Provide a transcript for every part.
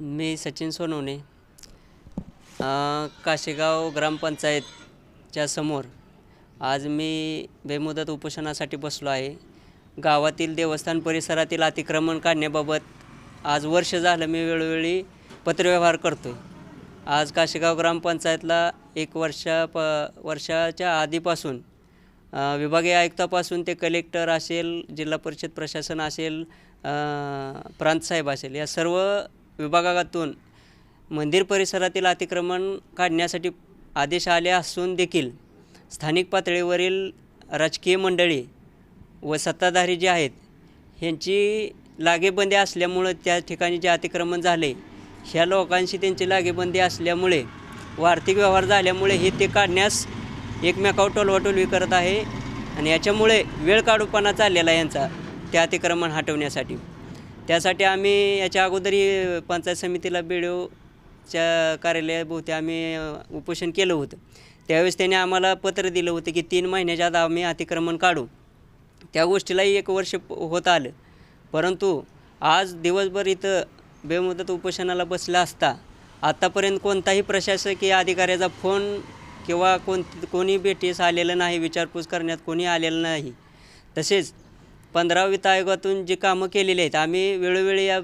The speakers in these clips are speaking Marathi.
मी सचिन सोनवणे काशेगाव ग्रामपंचायतच्या समोर आज मी बेमुदत उपोषणासाठी बसलो आहे. गावातील देवस्थान परिसरातील अतिक्रमण काढण्याबाबत आज वर्ष झालं मी वेळोवेळी पत्रव्यवहार करतो आहे आज काशेगाव ग्रामपंचायतला एक वर्षा प वर्षाच्या आधीपासून विभागीय आयुक्तापासून ते कलेक्टर असेल जिल्हा परिषद प्रशासन असेल प्रांतसाहेब असेल या सर्व विभागातून मंदिर परिसरातील अतिक्रमण काढण्यासाठी आदेश आले असून देखील स्थानिक पातळीवरील राजकीय मंडळी व सत्ताधारी जे आहेत ह्यांची लागेबंदी असल्यामुळं त्या ठिकाणी जे अतिक्रमण झाले ह्या लोकांशी त्यांची लागेबंदी असल्यामुळे व आर्थिक व्यवहार झाल्यामुळे हे ते काढण्यास एकमेकावर टोलवाटोलवी करत आहे. आणि याच्यामुळे वेळ काढूपणा चाललेला यांचा ते अतिक्रमण हटवण्यासाठी. त्यासाठी आम्ही याच्या अगोदरही पंचायत समितीला बी डी ओच्या कार्यालयाभोवती आम्ही उपोषण केलं होतं. त्यावेळेस त्याने आम्हाला पत्र दिलं होतं की तीन महिन्याच्या आत आम्ही अतिक्रमण काढू. त्या गोष्टीलाही एक वर्ष होत आलं. परंतु आज दिवसभर इथं बेमुदत उपोषणाला बसला असता आत्तापर्यंत कोणताही प्रशासकीय अधिकाऱ्याचा फोन किंवा कोण कोणी भेटीस आलेलं नाही विचारपूस करण्यात कोणी आलेलं नाही. तसेच पंधरा वित्त आयोगातून जी कामं केलेली आहेत आम्ही वेळोवेळी या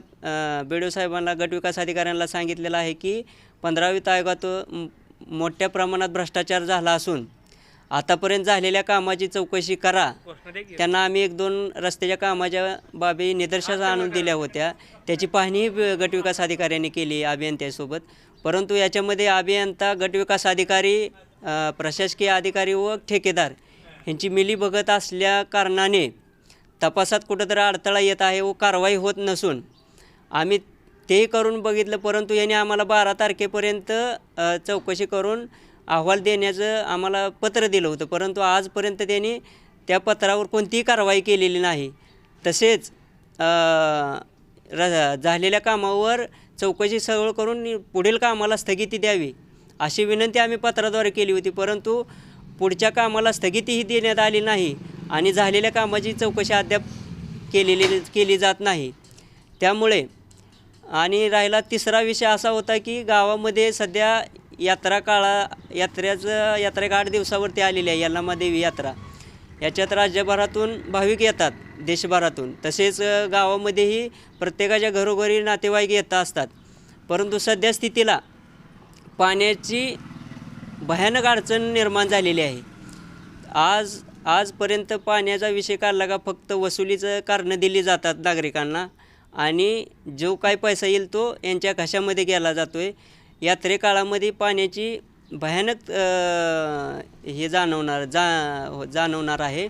बी डी ओ साहेबांना गटविकास अधिकाऱ्यांना सांगितलेलं आहे की पंधरा वित्त आयोगातून मोठ्या प्रमाणात भ्रष्टाचार झाला असून आतापर्यंत झालेल्या कामाची चौकशी करा. त्यांना आम्ही एक दोन रस्त्याच्या कामाच्या बाबी निदर्शनास आणून दिल्या होत्या. त्याची पाहणी गटविकास अधिकाऱ्यांनी केली अभियंत्यासोबत. परंतु याच्यामध्ये अभियंता गटविकास अधिकारी प्रशासकीय अधिकारी व ठेकेदार ह्यांची मिलीभगत असल्या कारणाने तपासात कुठंतरी अडथळा येत आहे व कारवाई होत नसून. आम्ही ते करून बघितलं परंतु यांनी आम्हाला बारा तारखेपर्यंत चौकशी करून अहवाल देण्याचं आम्हाला पत्र दिलं होतं. परंतु आजपर्यंत त्यांनी त्या पत्रावर कोणतीही कारवाई केलेली नाही. तसेच र झालेल्या कामावर चौकशी सगळं करून पुढील कामाला स्थगिती द्यावी अशी विनंती आम्ही पत्राद्वारे केली होती. परंतु पुढच्या कामाला स्थगितीही देण्यात आली नाही. आणि झालेल्या कामाची चौकशी अद्याप केलेली केली जात नाही. त्यामुळे आणि राहिला तिसरा विषय असा होता की गावामध्ये सध्या यात्रा काळा यात्रेचं यात्रा आठ दिवसावरती आलेली आहे यल्लामादेवी यात्रा. याच्यात राज्यभरातून भाविक येतात देशभरातून. तसेच गावामध्येही प्रत्येकाच्या घरोघरी नातेवाईक येत असतात. परंतु सध्या स्थितीला पाण्याची भयानक अडचण निर्माण झालेली आहे. आज आजपर्यंत पाण्याचा विषय काढला का फक्त वसुलीचं कारणं दिली जातात नागरिकांना. आणि जो काय पैसा येईल तो यांच्या घशामध्ये गेला जातो आहे यात्रेकाळामध्ये पाण्याची भयानक हे जाणवणार जा हो- जाणवणार आहे.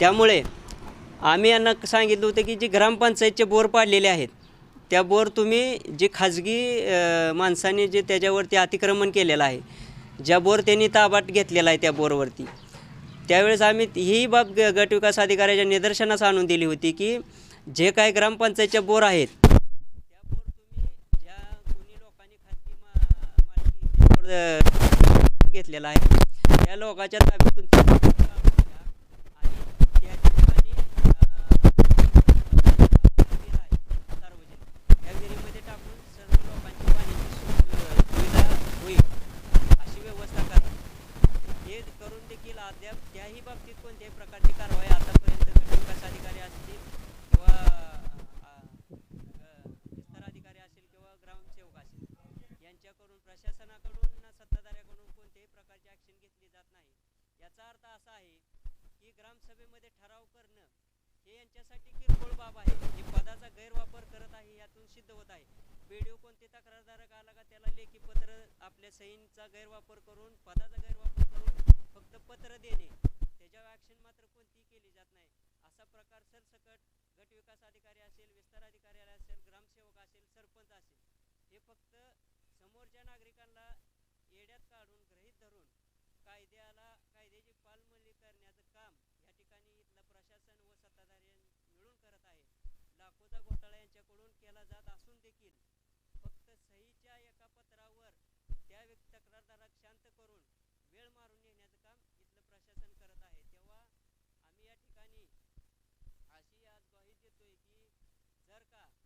त्यामुळे आम्ही यांना सांगितलं होतं की जे ग्रामपंचायतचे बोर पाडलेले आहेत त्या बोर तुम्ही जे खाजगी माणसाने जे त्याच्यावरती अतिक्रमण केलेलं आहे ज्या बोर त्यांनी ताबाट घेतलेला आहे त्या बोरवरती. त्यावेळेस आम्ही ही बाब ग गट अधिकाऱ्याच्या निदर्शनास आणून दिली होती की जे काही ग्रामपंचायतच्या बोर आहेत त्या बोर तुम्ही ज्या कोणी लोकांनी खाजगी मा मालकी घेतलेला आहे त्या लोकांच्या ताब्यातून ते बोर काढून घ्या आणि त्या ठिकाणी विहीर आहे सार्वजनिक त्या विहिरीमध्ये टाकून सर्व लोकांची पाण्याची सु- सुविधा होईल अशी व्यवस्था करा हे करून देखील अद्याप त्याही बाबतीत कोणत्याही प्रकारची कारवाई आतापर्यंत विकास अधिकारी असतील किंवा विस्ताराधिकारी विस्तार अधिकारी असेल किंवा ग्रामसेवक असेल यांच्याकडून प्रशासनाकडून सत्ताधाऱ्याकडून कोणत्याही प्रकारची ॲक्शन घेतली जात नाही. याचा अर्थ असा आहे की ग्रामसभेमध्ये ठराव करणं हे यांच्यासाठी किरकोळ बाब आहे. हे पदाचा गैरवापर करत आहे यातून सिद्ध होत आहे. व्हिडिओ कोणते तक्रारदारक आला का त्याला लेखी पत्र आपल्या सहींचा गैरवापर करून पदाचा गैरवापर फक्त पत्र देणे त्याच्यावर ॲक्शन मात्र कोणतीही केली जात नाही. असा प्रकार सरसकट गट विकास अधिकारी असेल विस्तार अधिकारी असेल ग्रामसेवक असेल सरपंच असेल हे फक्त समोरच्या नागरिकांना येड्यात काढून ग्रहित धरून कायद्याला कायद्याची पालमली करण्याचं काम या ठिकाणी इथलं प्रशासन व सत्ताधारी मिळून करत आहे. लाखोचा घोटाळा यांच्याकडून केला जात असून देखील फक्त सहीच्या एका पत्रावर त्या व्यक्ती तक्रारदार शांत करून वेळ मारून नेण्याचं काम इथलं प्रशासन करत आहे तेव्हा आम्ही या ठिकाणी अशी आज ग्वाही देतोय की